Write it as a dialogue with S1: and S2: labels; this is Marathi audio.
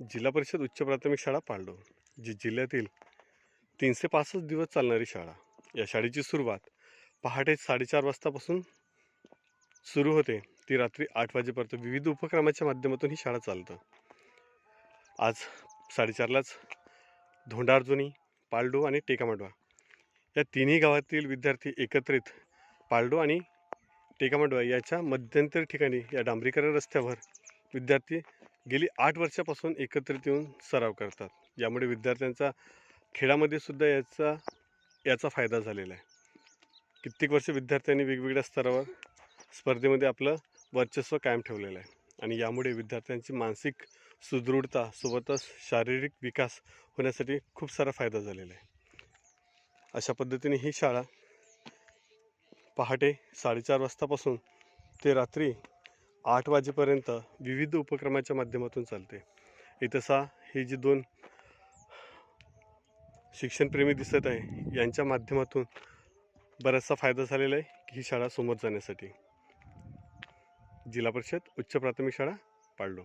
S1: जिल्हा परिषद उच्च प्राथमिक शाळा पालडो जी जिल्ह्यातील तीनशे पासष्ट दिवस चालणारी शाळा. या शाळेची सुरुवात पहाटे साडेचार वाजतापासून सुरू होते. ती रात्री आठ वाजेपर्यंत विविध उपक्रमाच्या माध्यमातून ही शाळा चालतं. आज साडेचारलाच धोंडारजुनी पालडो आणि टेकामांडवा या तिन्ही गावातील विद्यार्थी एकत्रित पालडो आणि टेकामांडवा याच्या मध्यंतरी ठिकाणी या डांबरीकरण रस्त्यावर विद्यार्थी गेली आठ वर्षापासून एकत्रित येऊन सराव करतात. यामुळे विद्यार्थ्यांचा खेळामध्ये सुद्धा याचा याचा फायदा झालेला आहे. कित्येक वर्ष विद्यार्थ्यांनी वेगवेगळ्या स्तरावर स्पर्धेमध्ये आपलं वर्चस्व कायम ठेवलेलं आहे. आणि यामुळे विद्यार्थ्यांची मानसिक सुदृढता सोबतच शारीरिक विकास होण्यासाठी खूप सारा फायदा झालेला आहे. अशा पद्धतीने ही शाळा पहाटे साडेचार वाजतापासून ते रात्री आठ वाजेपर्यंत विविध उपक्रमाच्या माध्यमातून चालते. इतसा हे जी दोन शिक्षणप्रेमी दिसत आहे यांच्या माध्यमातून बराचसा फायदा झालेला आहे की ही शाळा समोर जाण्यासाठी. जिल्हा परिषद उच्च प्राथमिक शाळा पाळलो